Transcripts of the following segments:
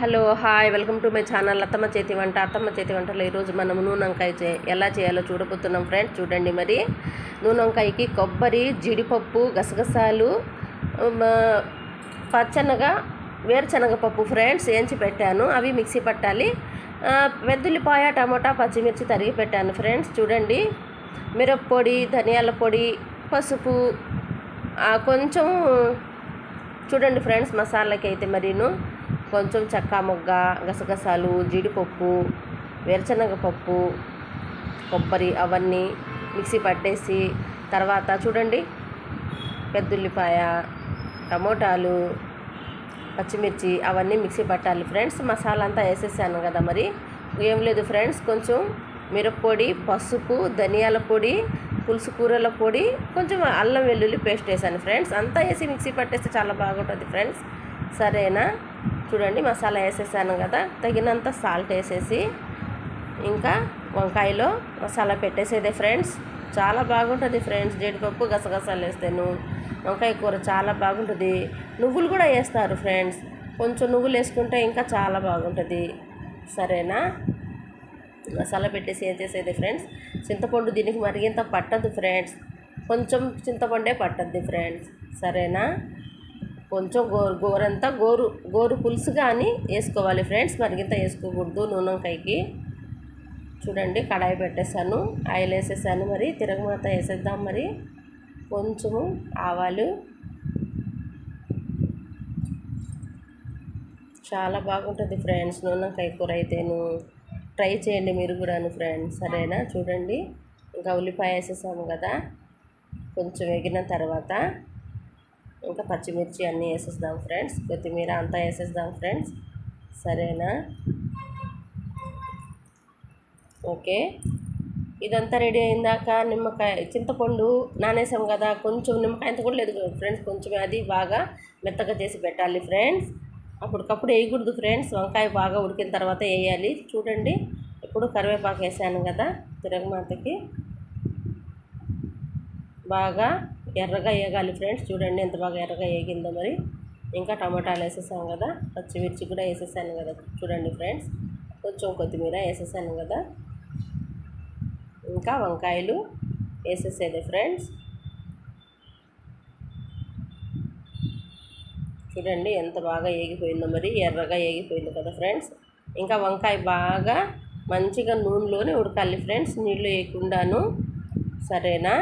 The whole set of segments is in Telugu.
Hello hi welcome to my channel అత్తమ్మ చేతి వంట. అత్తమ్మ చేతి వంటలో ఈరోజు మనం నూనెంకాయ చే ఎలా చేయాలో చూడబోతున్నాం ఫ్రెండ్స్ చూడండి మరి. నూనెంకాయకి కొబ్బరి జీడిపప్పు గసగసాలు పచ్చనగా వేరుశనగ పప్పు ఫ్రెండ్స్ ఏంచి పెట్టాను. అవి మిక్సీ పట్టాలి. వెద్దుల్లిపాయ టమాటా టమోటా పచ్చిమిర్చి తరిగి పెట్టాను ఫ్రెండ్స్ చూడండి. మిరప్పొడి ధనియాల పొడి పసుపు కొంచెం చూడండి ఫ్రెండ్స్ మసాలాకి అయితే మరీను. కొంచెం చెక్క మొగ్గ గసగసాలు జీడిపప్పు వేరుశనగ పప్పు కొబ్బరి అవన్నీ మిక్సీ పట్టేసి తర్వాత చూడండి పెద్దుల్లిపాయ టమోటాలు పచ్చిమిర్చి అవన్నీ మిక్సీ పట్టాలి. ఫ్రెండ్స్ మసాలా అంతా వేసేసాను కదా మరి. ఏం లేదు ఫ్రెండ్స్ కొంచెం మిరప్పొడి పసుపు ధనియాల పొడి పులుసు కూరల పొడి కొంచెం అల్లం వెల్లుల్లి పేస్ట్ వేసాను. ఫ్రెండ్స్ అంతా వేసి మిక్సీ పట్టేస్తే చాలా బాగుంటుంది ఫ్రెండ్స్. సరేనా? చూడండి మసాలా వేసేసాను కదా తగినంత సాల్ట్ వేసేసి ఇంకా వంకాయలో మసాలా పెట్టేసేదే ఫ్రెండ్స్. చాలా బాగుంటుంది ఫ్రెండ్స్ జీడిపప్పు గసగసాలు వేస్తేను వంకాయ కూర చాలా బాగుంటుంది. నువ్వులు కూడా వేస్తారు ఫ్రెండ్స్. కొంచెం నువ్వులు వేసుకుంటే ఇంకా చాలా బాగుంటుంది. సరేనా? మసాలా పెట్టేసి ఏం చేసేది ఫ్రెండ్స్? చింతపండు దీనికి మరిగింత పట్టదు ఫ్రెండ్స్. కొంచెం చింతపండే పట్టద్ది ఫ్రెండ్స్. సరేనా? కొంచెం గోరు గోరంతా గోరు గోరు పులుసు కానీ వేసుకోవాలి ఫ్రెండ్స్. మరిగింత వేసుకోకూడదు నూనెకాయకి. చూడండి కడాయి పెట్టేశాను ఆయిల్ వేసేసాను మరి. తిరగమాత వేసేద్దాం మరి. కొంచెము ఆవాలు. చాలా బాగుంటుంది ఫ్రెండ్స్ నూనెకాయ కూర అయితేను. ట్రై చేయండి మీరు కూడాను ఫ్రెండ్స్. సరేనా? చూడండి ఇంకా ఉల్లిపాయ వేసేసాము కదా. కొంచెం ఎగిన తర్వాత ఇంకా పచ్చిమిర్చి అన్నీ వేసేద్దాం ఫ్రెండ్స్. కొత్తిమీర అంతా వేసేద్దాం ఫ్రెండ్స్. సరేనా? ఓకే. ఇదంతా రెడీ అయిందాక నిమ్మకాయ చింతపండు నానేసాం కదా కొంచెం నిమ్మకాయ అంత కూడా లేదు ఫ్రెండ్స్ కొంచెం అది బాగా మెత్తగా చేసి పెట్టాలి ఫ్రెండ్స్. అప్పటికప్పుడు వేయకూడదు ఫ్రెండ్స్ వంకాయ బాగా ఉడికిన తర్వాత వేయాలి. చూడండి ఇప్పుడు కరివేపాకు వేసాను కదా తిరగమాతకి. బాగా ఎర్రగా వేగాలి ఫ్రెండ్స్. చూడండి ఎంత బాగా ఎర్రగా వేగిందో మరి. ఇంకా టమాటాలు వేసేసాం కదా. పచ్చిమిర్చి కూడా వేసేసాను కదా. చూడండి ఫ్రెండ్స్. కొంచెం కొత్తిమీర వేసేసాను కదా. ఇంకా వంకాయలు వేసేసేది ఫ్రెండ్స్. చూడండి ఎంత బాగా ఏగిపోయిందో మరి. ఎర్రగా ఏగిపోయింది కదా ఫ్రెండ్స్. ఇంకా వంకాయ బాగా మంచిగా నూనెలోనే ఉడకాలి ఫ్రెండ్స్. నీళ్ళు వేయకుండాను. సరేనా?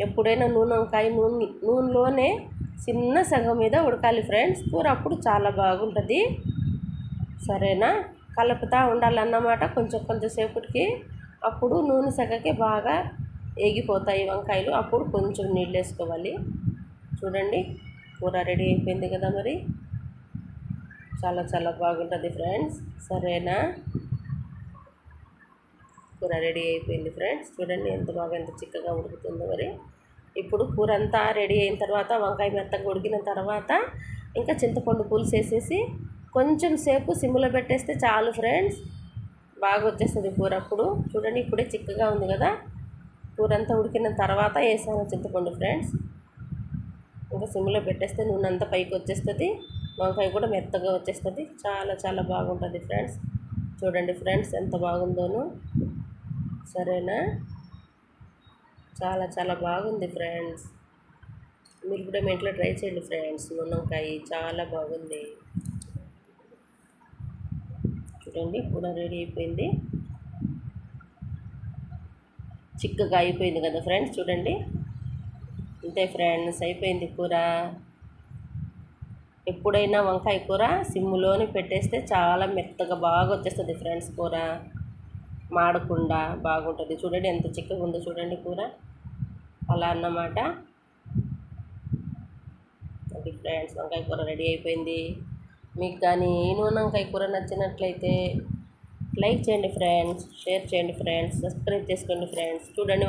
ఎప్పుడైనా నూనె వంకాయ నూనె నూనెలోనే చిన్న సగం మీద ఉడకాలి ఫ్రెండ్స్. కూర అప్పుడు చాలా బాగుంటుంది. సరేనా? కలుపుతూ ఉండాలన్నమాట కొంచెం కొంచెం సేపటికి. అప్పుడు నూనె సగకే బాగా ఎగిపోతాయి వంకాయలు. అప్పుడు కొంచెం నీళ్ళు వేసుకోవాలి చూడండి కూర రెడీ అయిపోయింది కదా మరి. చాలా చాలా బాగుంటుంది ఫ్రెండ్స్. సరేనా? కూర రెడీ అయిపోయింది ఫ్రెండ్స్. చూడండి ఎంత బాగా ఎంత చిక్కగా ఉడుకుతుందో మరి. ఇప్పుడు కూర అంతా రెడీ అయిన తర్వాత వంకాయ మెత్తగా ఉడికిన తర్వాత ఇంకా చింతపండు పులుసు వేసేసి కొంచెం సేపు సిమ్లో పెట్టేస్తే చాలు ఫ్రెండ్స్. బాగా వచ్చేస్తుంది కూర అప్పుడు. చూడండి ఇప్పుడే చిక్కగా ఉంది కదా. కూర అంతా ఉడికిన తర్వాత వేసాను చింతపండు ఫ్రెండ్స్. ఇంకా సిమ్లో పెట్టేస్తే నూనె అంతా పైకి వచ్చేస్తుంది. వంకాయ కూడా మెత్తగా వచ్చేస్తుంది. చాలా చాలా బాగుంటుంది ఫ్రెండ్స్. చూడండి ఫ్రెండ్స్ ఎంత బాగుందోనో. సరేనా? చాలా చాలా బాగుంది ఫ్రెండ్స్. మీరు కూడా మీ ఇంట్లో ట్రై చేయండి ఫ్రెండ్స్. మునంకాయ చాలా బాగుంది. చూడండి కూర రెడీ అయిపోయింది. చిక్కగా అయిపోయింది కదా ఫ్రెండ్స్ చూడండి. అంతే ఫ్రెండ్స్ అయిపోయింది కూర. ఎప్పుడైనా వంకాయ కూర సిమ్ములోనే పెట్టేస్తే చాలా మెత్తగా బాగా వచ్చేస్తుంది ఫ్రెండ్స్ కూర. మాడకుండా బాగుంటుంది. చూడండి ఎంత చిక్కగా ఉందో చూడండి కూర. అలా అన్నమాట. అది ఫ్రెండ్స్ వంకాయ కూర రెడీ అయిపోయింది. మీకు కానీ ఈ నూనె వంకాయ కూర నచ్చినట్లయితే లైక్ చేయండి ఫ్రెండ్స్ షేర్ చేయండి ఫ్రెండ్స్ సబ్స్క్రైబ్ చేసుకోండి ఫ్రెండ్స్. చూడండి